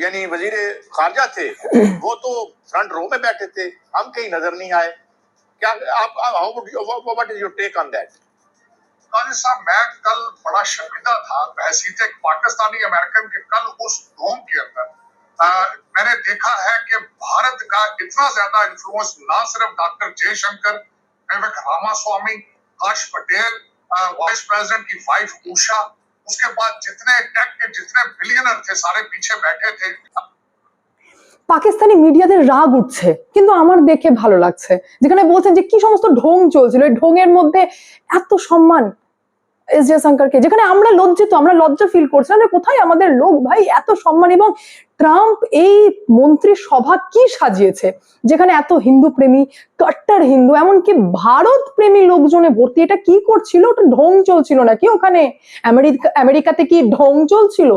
यानी वज़ीर खारजा थे वो तो फ्रंट रो में बैठे थे हम कहीं नज़र नहीं आए। क्या आप what is your take on that Kazi साहब मैं कल बड़ा शर्मिंदा था बहसीत एक पाकिस्तानी अमेरिकन के कल उस डोम के अंदर। मैंने देखा है कि भारत का इतना ज़्यादा इन्फ्लुएंस ना सिर्फ़ doctor Jaishankar Vivek Ramaswamy Harsh Patel vice president की वाइफ उषा उसके बाद जितने टेक के जितने बिलियनर थे सारे पीछे बैठे थे পাকিস্তানি মিডিয়াদের রাগ উঠছে কিন্তু আমার দেখে ভালো লাগছে যেখানে বলছেন যে কি সমস্ত ঢং চলছিল এই ঢঙের মধ্যে এত সম্মান এস জয়শঙ্করকে যেখানে আমরা লজ্জিত, আমরা লজ্জা ফিল করছিলাম যে কোথায় আমাদের লোক ভাই এত সম্মান এবং ট্রাম্প এই মন্ত্রী সভা কি সাজিয়েছে? যেখানে এত হিন্দু প্রেমী, কট্টার হিন্দু, এমনকি ভারত প্রেমী লোকজনে ভর্তি, এটা কি করছিল? ওটা ঢং চলছিল নাকি ওখানে? আমেরিকা, আমেরিকাতে কি ঢং চলছিল?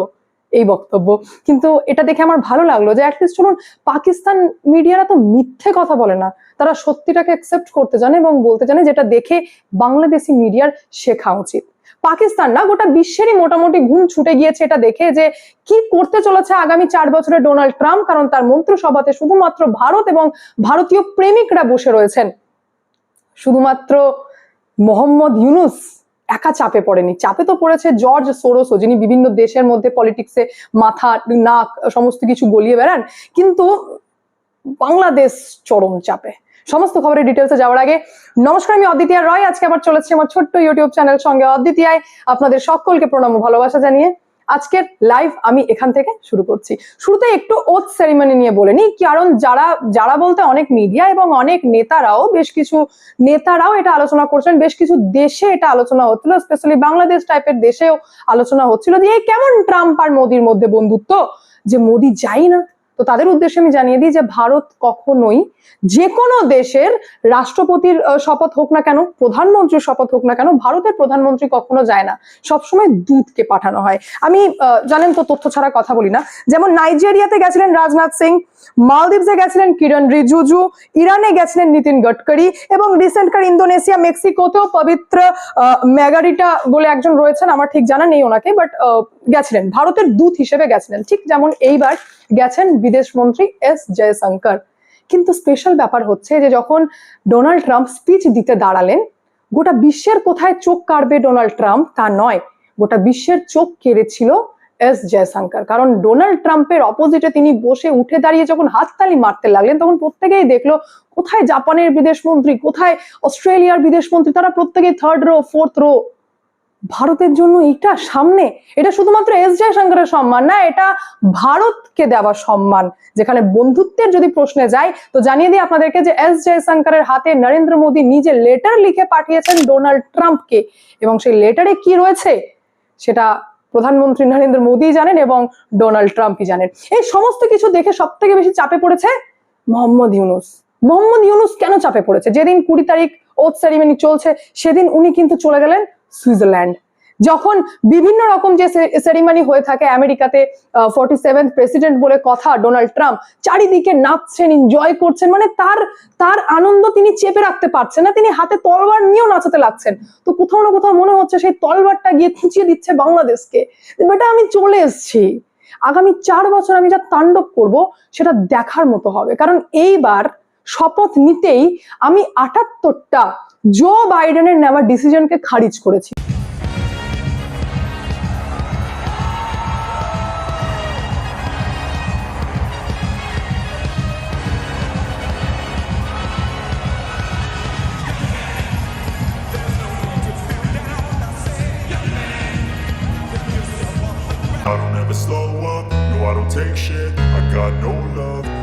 এই বক্তব্য। কিন্তু এটা দেখে আমার ভালো লাগল যে অ্যাটলিস্ট চলুন, পাকিস্তান মিডিয়ারা তো মিথ্যে কথা বলে না। তারা সত্যিটাকে অ্যাকসেপ্ট করতে জানে এবং বলতে জানে যেটা দেখে বাংলাদেশি মিডিয়ার শেখা উচিত। পাকিস্তান না, গোটা বিশ্বেরই মোটামুটি ঘুম ছুটে গিয়েছে এটা দেখে যে কি করতে চলেছে আগামী চার বছরে ডোনাল্ড ট্রাম্প, কারণ তার মন্ত্রিসভাতে শুধুমাত্র ভারত এবং ভারতীয় প্রেমিকরা বসে রয়েছেন। শুধুমাত্র মোহাম্মদ ইউনুস একা চাপে পড়েনি। চাপে তো পড়েছে জর্জ সোরোসও, যিনি বিভিন্ন দেশের মধ্যে পলিটিক্সে মাথা, নাক, সমস্ত কিছু গলিয়ে বেড়ান। কিন্তু বাংলাদেশ চরম চাপে। সমস্ত খবরের ডিটেলসে যাওয়ার আগে নমস্কার, আমি অদ্বিতীয়া রয়। আজকে আবার চলেছে আমার ছোট্ট ইউটিউব চ্যানেল সঙ্গে। অদ্বিতীয়ায় আপনাদের সকলকে প্রণাম ও ভালোবাসা জানিয়ে আজকের লাইভ আমি এখান থেকে শুরু করছি। শুরুতে একটু ওথ সেরিমনি নিয়ে বলে নিই, কারণ যারা যারা বলতে অনেক মিডিয়া এবং অনেক নেতারাও, বেশ কিছু নেতারাও এটা আলোচনা করছেন, বেশ কিছু দেশে এটা আলোচনা হচ্ছিল স্পেশালি বাংলাদেশ টাইপের দেশেও আলোচনা হচ্ছিল যে কেমন ট্রাম্প আর মোদির মধ্যে বন্ধুত্ব? যে মোদি যাই না তো তাদের উদ্দেশ্যে আমি জানিয়ে দিই যে ভারত কখনোই যে কোনো দেশের রাষ্ট্রপতির শপথ হোক না কেন, প্রধানমন্ত্রীর শপথ হোক না কেন, ভারতের প্রধানমন্ত্রী কখনো যায় না। সবসময় দূতকে পাঠানো হয়। আমি জানেন তো তথ্য ছাড়া কথা বলি না। যেমন নাইজেরিয়াতে গেছিলেন রাজনাথ সিং, মালদ্বীপসে গেছিলেন কিরণ রিজুজু, ইরানে গেছিলেন নীতিন গডকরি এবং রিসেন্টকার ইন্দোনেশিয়া, মেক্সিকোতেও পবিত্র ম্যাগারিটা বলে একজন রয়েছেন, আমার ঠিক জানা নেই ওনাকে বাট গেছিলেন। ভারতের দূত হিসেবে গেছিলেন। ঠিক যেমন এইবার গেছেন বিদেশ মন্ত্রী এস জয়শঙ্কর। কিন্তু স্পেশাল ব্যাপার হচ্ছে যে যখন ডোনাল্ড ট্রাম্প স্পিচ দিতে দাঁড়ালেন, গোটা বিশ্বের কোথায় চোখ কাড়বে ডোনাল্ড ট্রাম্প তা নয়। গোটা বিশ্বের চোখ কেড়েছিল এস জয়শঙ্কর। কারণ ডোনাল্ড ট্রাম্পের অপোজিটে তিনি বসে উঠে দাঁড়িয়ে যখন হাততালি মারতে লাগলেন, তখন প্রত্যেকেই দেখল কোথায় জাপানের বিদেশমন্ত্রী কোথায় অস্ট্রেলিয়ার বিদেশমন্ত্রী তারা প্রত্যেকেই থার্ড রো ফোর্থ রো ভারতের জন্য এটা সামনে, এটা শুধুমাত্র এস জয়শঙ্করের সম্মান না, এটা ভারতকে দেওয়া সম্মান। যেখানে বন্ধুত্বের যদি প্রশ্নে যাই, তো জানিয়ে দিই আপনাদেরকে যে এস জয়শঙ্করের হাতে নরেন্দ্র মোদী নিজে লেটার লিখে পাঠিয়েছেন ডোনাল্ড ট্রাম্পকে। এবং সেই লেটারে কি রয়েছে? সেটা প্রধানমন্ত্রী নরেন্দ্র মোদী জানেন এবং ডোনাল্ড ট্রাম্পই জানেন। এই সমস্ত কিছু দেখে সব থেকে বেশি চাপে পড়েছে মোহাম্মদ ইউনুস। মোহাম্মদ ইউনুস কেন চাপে পড়েছে? যেদিন কুড়ি তারিখ ওথ সেরিমনি চলছে, সেদিন উনি কিন্তু চলে গেলেন সুইজারল্যান্ড। যখন বিভিন্ন রকম যে সেরিমনি হয়ে থাকে আমেরিকাতে ফর্টি সেভেন্থ প্রেসিডেন্ট বলে কথা ডোনাল্ড ট্রাম্প, চারিদিকে নাচছেন এনজয় করছেন মানে তার তার আনন্দ তিনি চেপে রাখতে পারছেন না, তিনি হাতে তলবার নিয়েও নাচাতে লাগছেন। তো কোথাও না কোথাও মনে হচ্ছে সেই তলবারটা গিয়ে খুঁচিয়ে দিচ্ছে বাংলাদেশকে। বেটা, আমি চলে এসেছি। আগামী চার বছর আমি যা তাণ্ডব করব, সেটা দেখার মতো হবে। কারণ এইবার শপথ নিতেই আমি আটাত্তরটা জো বাইডেনের নেওয়া ডিসিশনকে খারিজ করেছি I don't ever slow up, no I don't take shit I got no love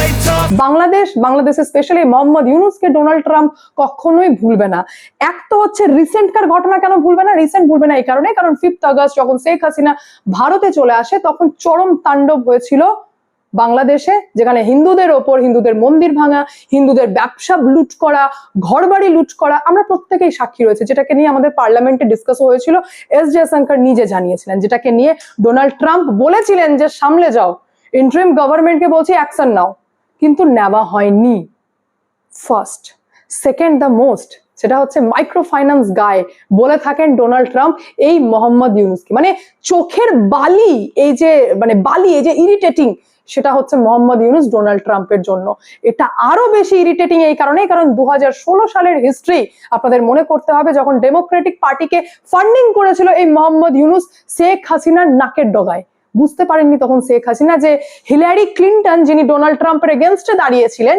Bangladesh বাংলাদেশে স্পেশালি মোহাম্মদ ইউনুসকে ডোনাল্ড ট্রাম্প কখনোই ভুলবে না। এক তো হচ্ছে রিসেন্টকার ঘটনা কেন ভুলবে না? রিসেন্ট ভুলবে না এই কারণে কারণ ফিফথ আগস্ট যখন শেখ হাসিনা ভারতে চলে আসে, তখন চরম তাণ্ডব হয়েছিল বাংলাদেশে, যেখানে হিন্দুদের ওপর হিন্দুদের মন্দির ভাঙা, হিন্দুদের ব্যবসা লুট করা, ঘরবাড়ি লুট করা, আমরা প্রত্যেকেই সাক্ষী রয়েছে, যেটাকে নিয়ে আমাদের পার্লামেন্টে ডিসকাস হয়েছিল। এস জয়শঙ্কর নিজে জানিয়েছিলেন, যেটাকে নিয়ে ডোনাল্ড ট্রাম্প বলেছিলেন যে সামলে যাও। ইন্টারিম গভর্নমেন্টকে বলছি অ্যাকশন নাও। কিন্তু নেওয়া হয়নি। ফার্স্ট সেকেন্ড দ্য মোস্ট সেটা হচ্ছে মাইক্রো ফাইন্যান্স গায়ে বলে থাকেন ডোনাল্ড ট্রাম্প, এই মোহাম্মদ ইউনুসকে। মানে চোখের বালি, এই যে মানে বালি, এই যে ইরিটেটিং সেটা হচ্ছে মোহাম্মদ ইউনুস ডোনাল্ড ট্রাম্পের জন্য। এটা আরও বেশি ইরিটেটিং এই কারণে কারণ দু হাজার ষোলো সালের হিস্ট্রি আপনাদের মনে করতে হবে, যখন ডেমোক্রেটিক পার্টিকে ফান্ডিং করেছিল এই মোহাম্মদ ইউনুস, শেখ হাসিনার নাকের ডগায়। বুঝতে পারেননি তখন শেখ হাসিনা যে হিলারি ক্লিন্টন যিনি ডোনাল্ড ট্রাম্পের এগেনস্টে দাঁড়িয়েছিলেন,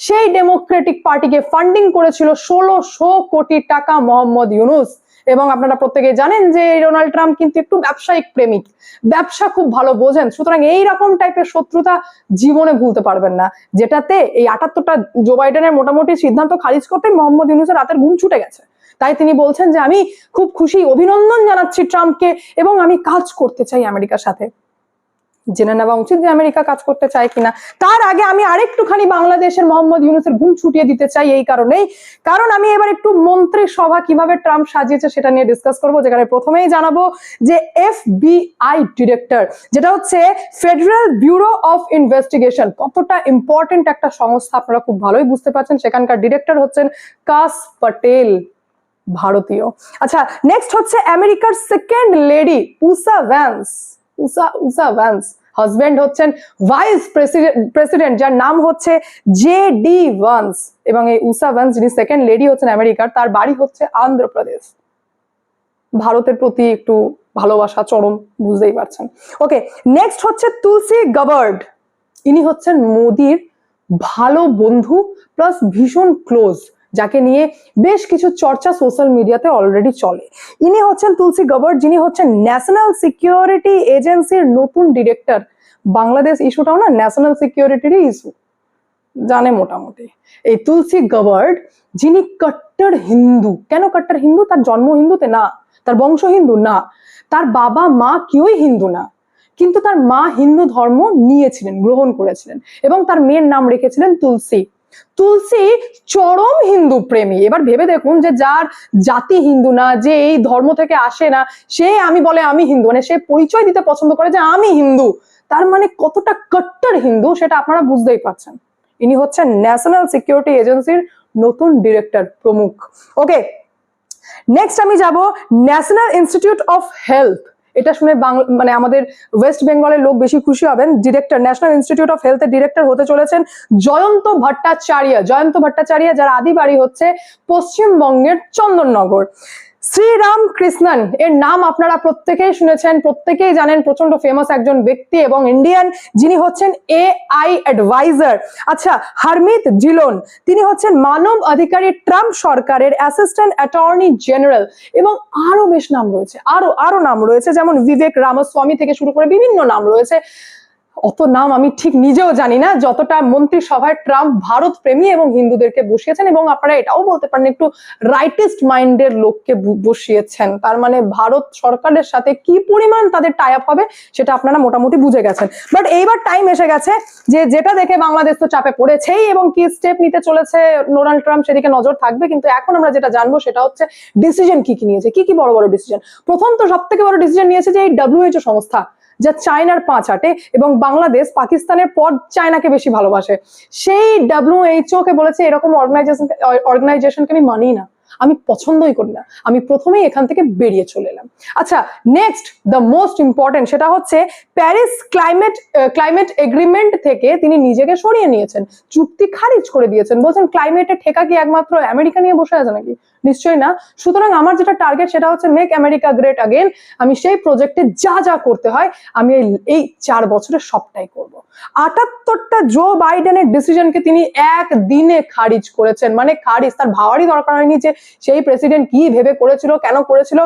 সেই ডেমোক্রেটিক পার্টিকে ফান্ডিং করেছিল ষোলোশো কোটি টাকা মোহাম্মদ ইউনুস। এবং আপনারা প্রত্যেকে জানেন যে ডোনাল্ড ট্রাম্প কিন্তু একটু ব্যবসায়িক প্রেমিক। ব্যবসা খুব ভালো বোঝেন, সুতরাং এই রকম টাইপের শত্রুতা জীবনে ভুলতে পারবেন না, যেটাতে এই আটাত্তরটা জো বাইডেনের মোটামুটি সিদ্ধান্ত খারিজ করতে মোহাম্মদ ইউনুসের রাতের ঘুম ছুটে গেছে। তাই তিনি বলছেন যে আমি খুব খুশি, অভিনন্দন জানাচ্ছি ট্রাম্পকে এবং আমি কাজ করতে চাই আমেরিকার সাথে। জেনে নেওয়া উচিত যে আমেরিকা কাজ করতে চায় কিনা। তার আগে আমি আরেকটুখানি বাংলাদেশের মোহাম্মদ ইউনুসের ঘুম ছুটিয়ে দিতে চাই এই কারণেই। কারণ আমি এবার একটু মন্ত্রী সভা কীভাবে ট্রাম্প সাজিয়েছে সেটা নিয়ে ডিসকাস করব, যেখানে প্রথমেই জানাব যে এফবিআই ডিরেক্টর, যেটা হচ্ছে ফেডারেল ব্যুরো অফ ইনভেস্টিগেশন কতটা ইম্পর্টেন্ট একটা সংস্থা, আপনারা খুব ভালোই বুঝতে পারছেন। সেখানকার ডিরেক্টর হচ্ছেন কাস প্যাটেল ভারতীয়। আচ্ছা নেক্সট হচ্ছে আমেরিকার second lady Usha Vance Usha Usha Vance husband হচ্ছেন ভাইস প্রেসিডেন্ট প্রেসিডেন্ট যার নাম হচ্ছে জে ডি ভান্স এবং এই উসা ভ্যান্স যিনি সেকেন্ড লেডি হচ্ছেন আমেরিকার, তার বাড়ি হচ্ছে আন্ধ্রপ্রদেশ। ভারতের প্রতি একটু ভালোবাসা, চরম, বুঝতেই পারছেন। ওকে নেক্সট হচ্ছে তুলসী গাবার্ড। ইনি হচ্ছেন মোদির ভালো বন্ধু প্লাস ভীষণ ক্লোজ যাকে নিয়ে বেশ কিছু চর্চা সোশ্যাল মিডিয়াতে অলরেডি চলে। ইনি হচ্ছেন তুলসী গাবার্ড যিনি হচ্ছেন ন্যাশনাল সিকিউরিটি এজেন্সির নতুন ডিরেক্টর। বাংলাদেশ ইস্যুটাও না ন্যাশনাল সিকিউরিটিরই ইস্যু, জানে মোটামুটি। এই তুলসী গাবার্ড যিনি কট্টর হিন্দু। কেন কট্টর হিন্দু? তার জন্ম হিন্দুতে না, তার বংশ হিন্দু না। তার বাবা, মা কেউই হিন্দু না। কিন্তু তার মা হিন্দু ধর্ম নিয়েছিলেন, গ্রহণ করেছিলেন। এবং তার মেয়ের নাম রেখেছিলেন তুলসী। তুলসী চরম হিন্দু প্রেমী। এবার ভেবে দেখুন যে যার জাতি হিন্দু না, যে এই ধর্ম থেকে আসে না, সে আমি বলে আমি হিন্দু। মানে সে পরিচয় দিতে পছন্দ করে যে আমি হিন্দু। তার মানে কতটা কট্টর হিন্দু সেটা আপনারা বুঝতেই পারছেন। ইনি হচ্ছেন ন্যাশনাল সিকিউরিটি এজেন্সির নতুন ডিরেক্টর, প্রমুখ। ওকে, নেক্সট আমি যাব ন্যাশনাল ইনস্টিটিউট অফ হেলথ। এটা শুনে মানে আমাদের ওয়েস্ট বেঙ্গলের লোক বেশি খুশি হবেন। ডিরেক্টর ন্যাশনাল ইনস্টিটিউট অফ হেলথের ডিরেক্টর হতে চলেছেন জয়ন্ত ভট্টাচার্য। জয়ন্ত ভট্টাচার্য, যার আদি বাড়ি হচ্ছে পশ্চিমবঙ্গের চন্দননগর। শ্রীরাম কৃষ্ণন এর নাম আপনারা প্রত্যেকেই শুনেছেন, প্রত্যেকেই জানেন প্রচণ্ড ফেমাস একজন ব্যক্তি এবং ইন্ডিয়ান যিনি হচ্ছেন এ আই অ্যাডভাইজার আচ্ছা হারমিত জিলোন, তিনি হচ্ছেন মানব অধিকারী ট্রাম্প সরকারের অ্যাসিস্ট্যান্ট অ্যাটর্নি জেনারেল এবং আরও বেশ নাম রয়েছে, আরও আরও নাম রয়েছে যেমন বিবেক রামস্বামী থেকে শুরু করে বিভিন্ন নাম রয়েছে। অত নাম আমি ঠিক নিজেও জানি না, যতটা মন্ত্রিসভায় ট্রাম্প ভারত প্রেমী এবং হিন্দুদেরকে বসিয়েছেন এবং আপনারা এটাও বলতে পারেন, একটু রাইটিস্ট মাইন্ডের লোককে বসিয়েছেন। তার মানে ভারত সরকারের সাথে কি পরিমাণ তাদের টাই আপ হবে সেটা আপনারা মোটামুটি বুঝে গেছেন। বাট এইবার টাইম এসে গেছে যে যেটা দেখে বাংলাদেশ তো চাপে পড়েছেই এবং কি স্টেপ নিতে চলেছে ডোনাল্ড ট্রাম্প সেদিকে নজর থাকবে, কিন্তু এখন আমরা যেটা জানব সেটা হচ্ছে ডিসিশন কি কি নিয়েছে, কি কি বড় বড় ডিসিশন প্রথম তো সব থেকে বড় ডিসিশন নিয়েছে যে এই ডাব্লিউএইচও সংস্থা যা চায়নার পাঁচ আটে এবং বাংলাদেশ পাকিস্তানের পর চায়নাকে বেশি ভালোবাসে। সেই ডাব্লিউএইচও কে বলেছে, এরকম অর্গানাইজেশন অর্গানাইজেশনকে আমি মানি না। আমি পছন্দই করি না। আমি প্রথমেই এখান থেকে বেরিয়ে চলে এলাম। আচ্ছা নেক্সট দ্য মোস্ট ইম্পর্টেন্ট সেটা হচ্ছে প্যারিস ক্লাইমেট ক্লাইমেট এগ্রিমেন্ট থেকে তিনি নিজেকে সরিয়ে নিয়েছেন। চুক্তি খারিজ করে দিয়েছেন। বলছেন ক্লাইমেটের ঠেকা কি একমাত্র আমেরিকা নিয়ে বসে আছে নাকি? নিশ্চয়ই না? সুতরাং আমার যেটা টার্গেট সেটা হচ্ছে মেক আমেরিকা গ্রেট আগেন আমি সেই প্রজেক্টে যা যা করতে হয়, আমি এই- চার বছরে সবটাই করব। আটাত্তরটা জো বাইডেনের ডিসিশনকে তিনি এক দিনে খারিজ করেছেন। মানে খারিজ, তার ভাবারই দরকার হয়নি যে সেই প্রেসিডেন্ট কি ভেবে করেছিল, কেন করেছিল।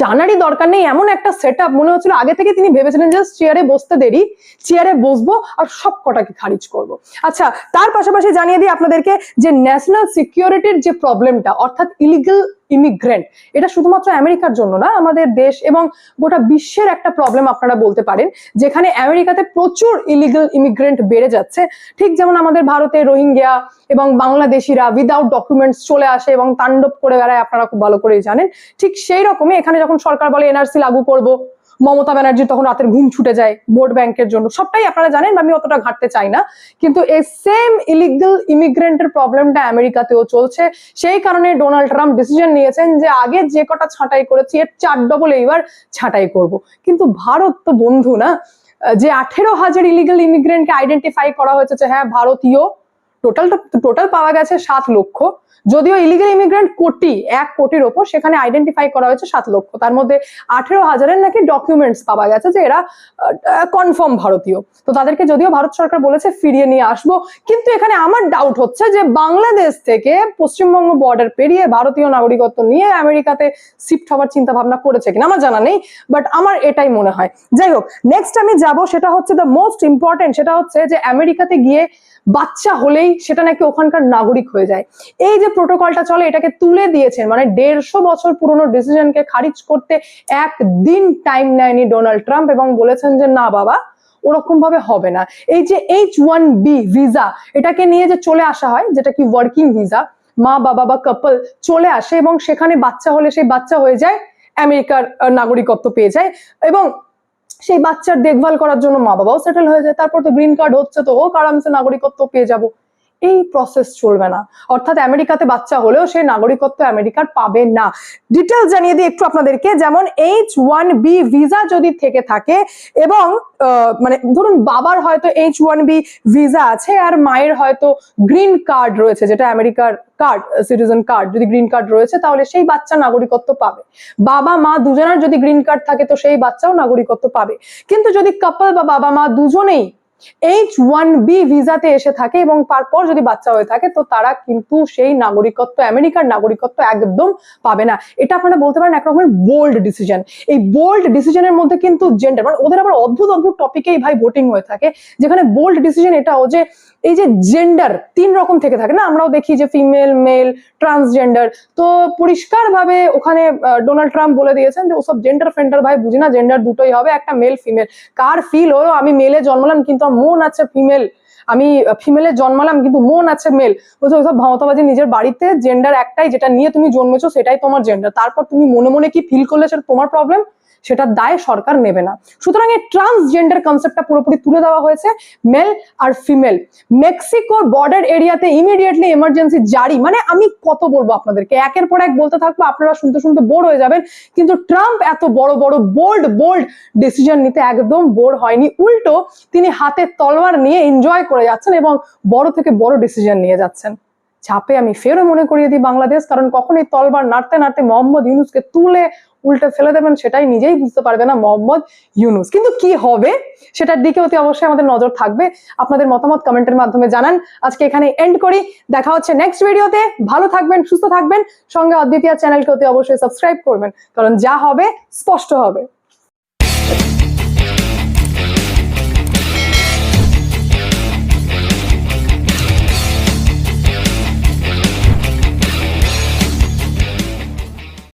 জানারই দরকার নেই, এমন একটা সেট মনে হচ্ছিল। আগে থেকে তিনি ভেবেছিলেন যে চেয়ারে বসতে দেরি চেয়ারে বসবো আর সব কটাকে খারিজ করব। আচ্ছা তার পাশাপাশি জানিয়ে দিই আপনাদেরকে যে ন্যাশনাল সিকিউরিটির যে প্রবলেমটা অর্থাৎ ইলিগাল ইমিগ্রেন্ট এটা শুধুমাত্র আমেরিকার জন্য না, আমাদের দেশ এবং গোটা বিশ্বের একটা প্রবলেম আপনারা বলতে পারেন, যেখানে আমেরিকাতে প্রচুর ইলিগাল ইমিগ্রেন্ট বেড়ে যাচ্ছে। ঠিক যেমন আমাদের ভারতে রোহিঙ্গিয়া এবং বাংলাদেশিরা উইদাউট ডকুমেন্টস চলে আসে এবং তাণ্ডব করে বেড়ায়, আপনারা খুব ভালো করেই জানেন। ঠিক সেই রকমই এখানে যখন সরকার বলে, এনআরসি লাগু করব মমতা ব্যানার্জি তখন রাতের ঘুম ছুটে যায় ভোট ব্যাংকের জন্য। সবটাই আপনারা জানেন, আমি অতটা ঘাটতে চাই না। কিন্তু এই সেম ইলিগাল ইমিগ্রেন্টের প্রবলেমটা আমেরিকাতেও চলছে। সেই কারণে ডোনাল্ড ট্রাম্প ডিসিশন নিয়েছেন যে আগে যে কটা ছাঁটাই করেছি, এর চার ডবল এইবার ছাঁটাই করব। কিন্তু ভারত তো বন্ধু না। যে আঠেরো হাজার ইলিগাল ইমিগ্রেন্টকে আইডেন্টিফাই করা হয়েছে যে হ্যাঁ ভারতীয় টোটাল টোটাল পাওয়া গেছে সাত লক্ষ। যদিও ইলিগাল ইমিগ্রেন্ট কোটি, এক কোটির ওপর সেখানে আইডেন্টিফাই করা হয়েছে সাত লক্ষ। তার মধ্যে আঠেরো হাজারের নাকি ডকুমেন্টস পাওয়া গেছে যে এরা কনফার্ম ভারতীয়। তো তাদেরকে যদিও ভারত সরকার বলেছে ফিরিয়ে নিয়ে আসব, কিন্তু এখানে আমার ডাউট হচ্ছে যে বাংলাদেশ থেকে পশ্চিমবঙ্গ বর্ডার পেরিয়ে ভারতীয় নাগরিকত্ব নিয়ে আমেরিকাতে শিফট হওয়ার চিন্তা ভাবনা করেছে কিনা আমার জানা নেই বাট আমার এটাই মনে হয়। যাই হোক নেক্সট আমি যাব সেটা হচ্ছে দ্য মোস্ট ইম্পর্টেন্ট সেটা হচ্ছে যে আমেরিকাতে গিয়ে বাচ্চা হলেই সেটা নাকি ওখানকার নাগরিক হয়ে যায়। এই যে প্রোটোকলটা চলে, এটাকে তুলে দিয়েছেন মানে দেড়শো বছর পুরনো ডিসিশনকে খারিজ করতে একদিন টাইম নেয়নি ডোনাল্ড ট্রাম্প এবং বলেছেন যে, না বাবা ওরকম ভাবে হবে না। এই যে এইচ ওয়ান বি ভিসা, এটাকে নিয়ে যে চলে আসা হয়, যেটা কি ওয়ার্কিং ভিসা, মা, বাবা বা কাপল চলে আসে এবং সেখানে বাচ্চা হলে সেই বাচ্চা হয়ে যায়, আমেরিকার নাগরিকত্ব পেয়ে যায় এবং সেই বাচ্চার দেখভাল করার জন্য মা বাবাও সেটেল হয়ে যায়। তারপর তো গ্রিন কার্ড হচ্ছে তো হোক, আরামসে নাগরিকত্ব পেয়ে যাব। এই প্রসেস চলবে না। অর্থাৎ আমেরিকাতে বাচ্চা হলেও সে নাগরিকত্ব আমেরিকার পাবে না। ডিটেলস জানিয়ে দিই একটু আপনাদেরকে, যেমন এইচ ওয়ান বি ভিসা যদি থেকে থাকে এবং মানে ধরুন বাবার হয়তো এইচ ওয়ান বি ভিসা আছে আর মায়ের হয়তো গ্রিন কার্ড রয়েছে, যেটা আমেরিকার কার্ড সিটিজেন কার্ড যদি গ্রিন কার্ড রয়েছে তাহলে সেই বাচ্চা নাগরিকত্ব পাবে। বাবা, মা দুজনের যদি গ্রিন কার্ড থাকে তো সেই বাচ্চাও নাগরিকত্ব পাবে। কিন্তু যদি কাপল বা বাবা, মা দুজনেই এইচ ওয়ান বি ভিসাতে এসে থাকে এবং তারপর যদি বাচ্চা হয়ে থাকে, তো তারা কিন্তু সেই নাগরিকত্ব, আমেরিকার নাগরিকত্ব একদম পাবে না। এটা আপনারা বলতে পারেন একরকমের বোল্ড ডিসিশন এই বোল্ড ডিসিশনের মধ্যে কিন্তু জেন্ডার মানে ওদের আবার অদ্ভুত অদ্ভুত টপিকেই ভাই ভোটিং হয়ে থাকে, যেখানে বোল্ড ডিসিশন এটাও যে এই যে জেন্ডার তিন রকম থেকে থাকে না? আমরাও দেখি যে ফিমেল মেল ট্রান্সজেন্ডার তো পরিষ্কারভাবে ওখানে ডোনাল্ড ট্রাম্প বলে দিয়েছেন যে, ওসব জেন্ডার ফেন্ডার ভাই, বুঝি না জেন্ডার দুটোই হবে, একটা মেল ফিমেল কার ফিল হলো? আমি মেলে জন্মালাম, কিন্তু আমার মন আছে ফিমেল আমি ফিমেলে জন্মালাম, কিন্তু মন আছে মেল বলছে ওইসব ভাওতাবাজি নিজের বাড়িতে জেন্ডার একটাই, যেটা নিয়ে তুমি জন্মেছো, সেটাই তোমার জেন্ডার তারপর তুমি মনে মনে কি ফিল করলে, সেটা তোমার প্রবলেম সেটার দায় সরকার নেবে না। সুতরাং এই ট্রান্সজেন্ডার কনসেপ্টটা পুরোপুরি তুলে দেওয়া হয়েছে মেল আর ফিমেল মেক্সিকোর বর্ডার এরিয়াতে ইমিডিয়েটলি এমার্জেন্সি জারি। মানে আমি কত বলব আপনাদেরকে? একের পর এক বলতে থাকব, আপনারা শুনতে শুনতে বোর হয়ে যাবেন। কিন্তু ট্রাম্প এত বড় বড় বোল্ড বোল্ড ডিসিশন নিতে একদম বোর হয়নি। উল্টো তিনি হাতে তলোয়ার নিয়ে এনজয় করে যাচ্ছেন এবং বড় থেকে বড় ডিসিশন নিয়ে যাচ্ছেন। চাপে আমি ফেরও মনে করিয়ে দিই বাংলাদেশ, কারণ কখন এই তলবার নাড়তে নাড়তে মোহাম্মদ ইউনুসকে তুলে উল্টে ফেলে দেবেন সেটাই নিজেই বুঝতে পারবে না মোহাম্মদ ইউনুস। কিন্তু কি হবে? সেটার দিকে অতি অবশ্যই আমাদের নজর থাকবে। আপনাদের মতামত কমেন্টের মাধ্যমে জানান। আজকে এখানে এন্ড করি। দেখা হচ্ছে নেক্সট ভিডিওতে ভালো থাকবেন, সুস্থ থাকবেন। সঙ্গে অদ্বিতীয় চ্যানেলকে অতি অবশ্যই সাবস্ক্রাইব করবেন। কারণ যা হবে, স্পষ্ট হবে।